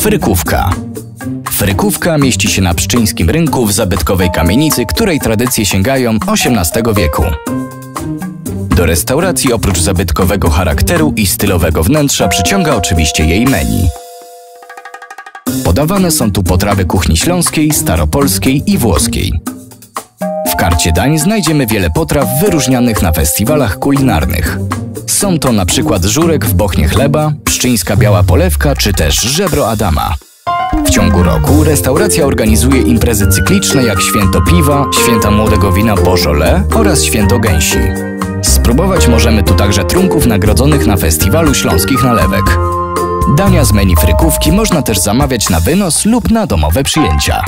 Frykówka. Frykówka mieści się na pszczyńskim rynku w zabytkowej kamienicy, której tradycje sięgają XVIII wieku. Do restauracji oprócz zabytkowego charakteru i stylowego wnętrza przyciąga oczywiście jej menu. Podawane są tu potrawy kuchni śląskiej, staropolskiej i włoskiej. W karcie dań znajdziemy wiele potraw wyróżnianych na festiwalach kulinarnych. Są to na przykład żurek w bochnie chleba, pszczyńska biała polewka czy też żebro Adama. W ciągu roku restauracja organizuje imprezy cykliczne jak Święto Piwa, Święta Młodego Wina Beaujolais oraz Święto Gęsi. Spróbować możemy tu także trunków nagrodzonych na Festiwalu Śląskich Nalewek. Dania z menu frykówki można też zamawiać na wynos lub na domowe przyjęcia.